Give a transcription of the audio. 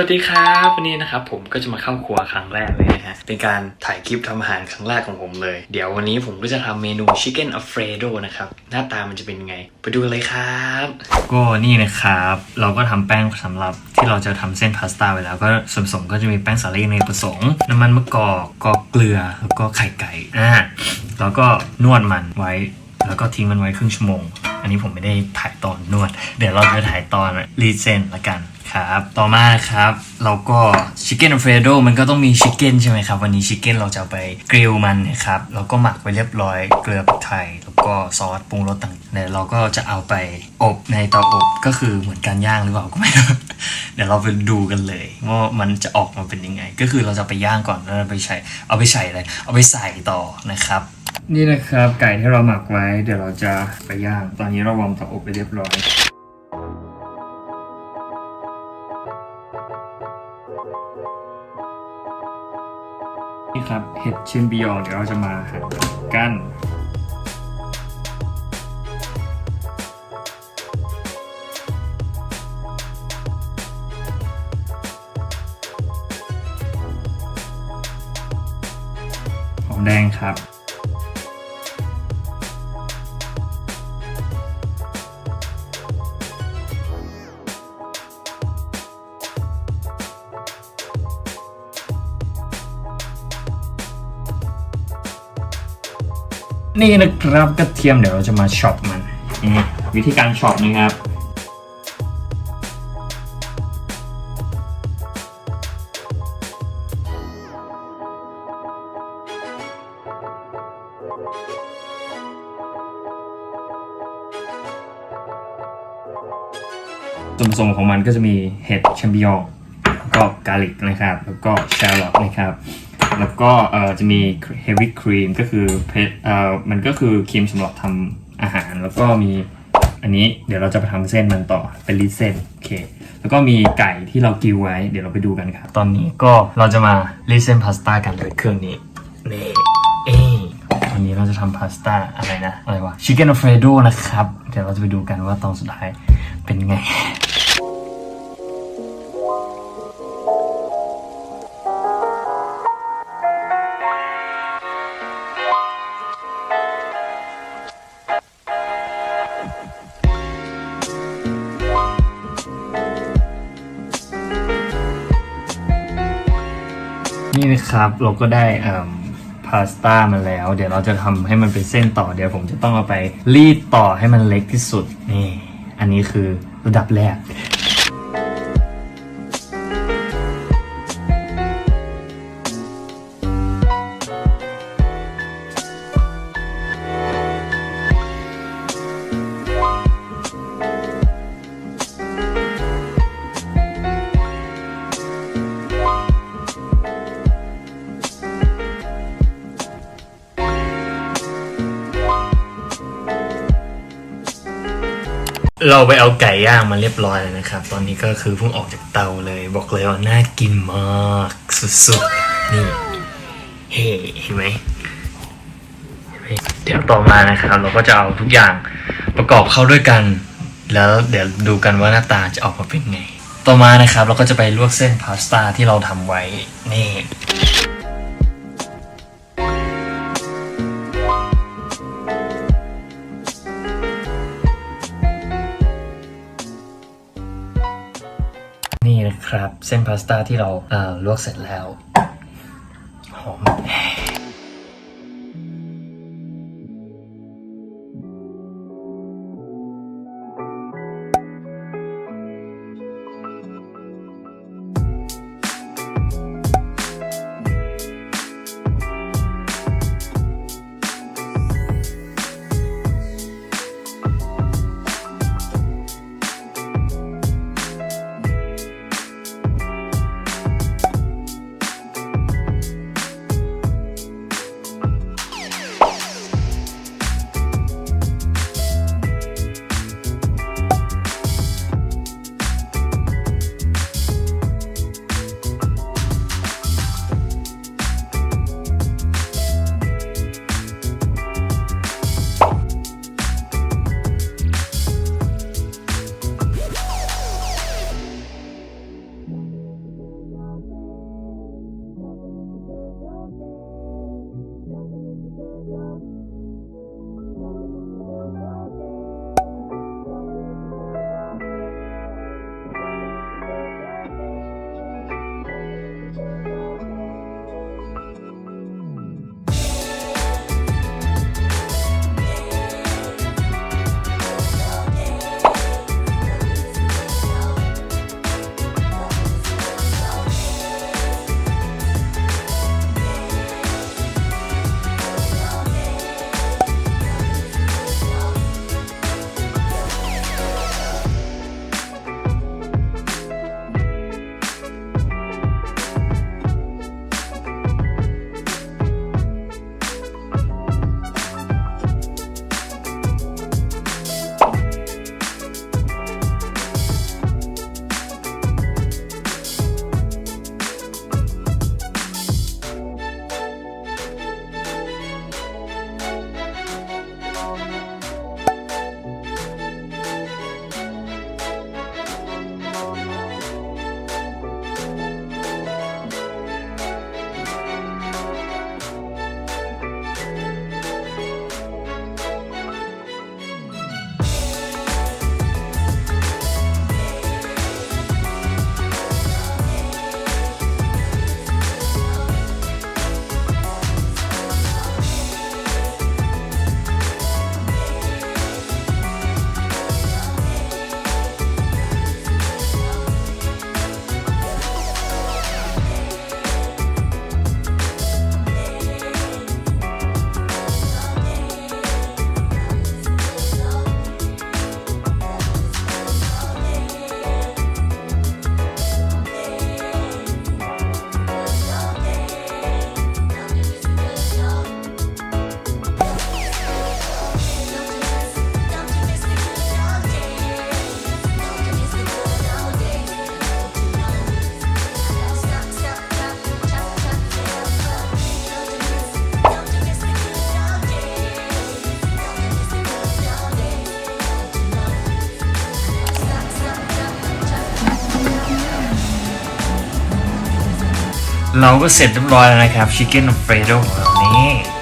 วัสดีครับวันนี้นะครับผมก็จะมาเข้าครัวครั้งแรกเลยนะฮะเป็นการถ่ายคลิปทำอาหารครั้งแรกของผมเลย เดี๋ยววันนี้ผมก็จะทำเมนู Chicken Alfredo นะครับ หน้าตามันจะเป็นยังไง ไปดูกันเลยครับ ก็นี่นะครับ เราก็ทำแป้งสำหรับที่เราจะทำเส้นพาสต้าไว้แล้วก็ส่วนผสมก็จะมีแป้งสาลีในผสมน้ำมันมะกอกก็เกลือแล้วก็ไข่ไก่อ่าแล้วก็นวดมันไว้ แล้วก็ทิ้งมันไว้ครึ่งชั่วโมง อันนี้ผมไม่ได้ถ่ายตอนนวด เดี๋ยวเราจะถ่ายตอนรีเส้นละกัน ครับ ต่อมาครับ เราก็ชิคเก้นอัลเฟรโดมันก็ต้องมีชิคเก้นใช่ไหมครับ วันนี้ชิคเก้นเราจะไปกริลมันนะครับ แล้วก็หมักไว้เรียบร้อยเกลือพริกไทย แล้วก็ซอสปรุงรสต่างๆเดี๋ยวเราก็จะเอาไปอบในเตาอบก็คือเหมือนการย่างหรือเปล่าก็ไม่รู้เดี๋ยวเราไปดูกันเลยว่ามันจะออกมาเป็นยังไง ก็คือเราจะไปย่างก่อนแล้วเราไปใช้เอาไปใส่อะไรเอาไปใส่ต่อนะครับนี่นะครับไก่ที่เราหมักไว้ เดี๋ยวเราจะไปย่าง ตอนนี้เราวอร์มเตาอบไปเรียบร้อย ครับเห็ดชินบิยองเดี๋ยวเราจะมาหั่นกันหอมแดงครับ นี่นะครับกระเทียมเดี๋ยวเราจะมาช็อปมันนี่วิธีการช็อปนะครับส่วนผสมของมันก็จะมีเห็ดแชมปิญองก็กาลิกนะครับ แล้วก็แชร์ลอตนะครับ แล้วก็เอ่อจะมีเฮฟวี่ครีมก็คือเพชเอ่อมันก็คือครีมสำหรับทำอาหาร แล้วก็มีอันนี้เดี๋ยวเราจะไปทำเส้นมันต่อเป็นรีดเส้นโอเคแล้วก็มีไก่ที่เรากิวไว้ เดี๋ยวเราไปดูกันครับตอนนี้ก็เราจะมารีดเส้นพาสต้ากันด้วยเครื่องนี้นี่เอ้วันนี้เราจะทำพาสต้าอะไรนะอะไรวะชิคเก้นอัลเฟรโดนะครับ เดี๋ยวเราจะไปดูกันว่าตอนสุดท้ายเป็นไง นี่นะครับเราก็ได้พาสต้ามาแล้ว เดี๋ยวเราจะทำให้มันเป็นเส้นต่อเดี๋ยวผมจะต้องเอาไปรีดต่อให้มันเล็กที่สุดนี่ อันนี้คือระดับแรก เราไปเอาไก่ย่างมาเรียบร้อยแล้วนะครับ ตอนนี้ก็คือเพิ่งออกจากเตาเลย บอกเลยว่าน่ากินมากสุดๆ นี่ เฮ้เห็นไหมเห็นไหม เดี๋ยวต่อมานะครับ เราก็จะเอาทุกอย่างประกอบเข้าด้วยกัน แล้วเดี๋ยวดูกันว่าหน้าตาจะออกมาเป็นไง ต่อมานะครับ เราก็จะไปลวกเส้นพาสต้าที่เราทำไว้ นี่ นะครับ เส้นพาสต้าที่เราเลวกเสร็จแล้ว หอม เราก็เสร็จเรียบร้อยแล้วนะครับชิคเก้นอัลเฟรโดของเรานี้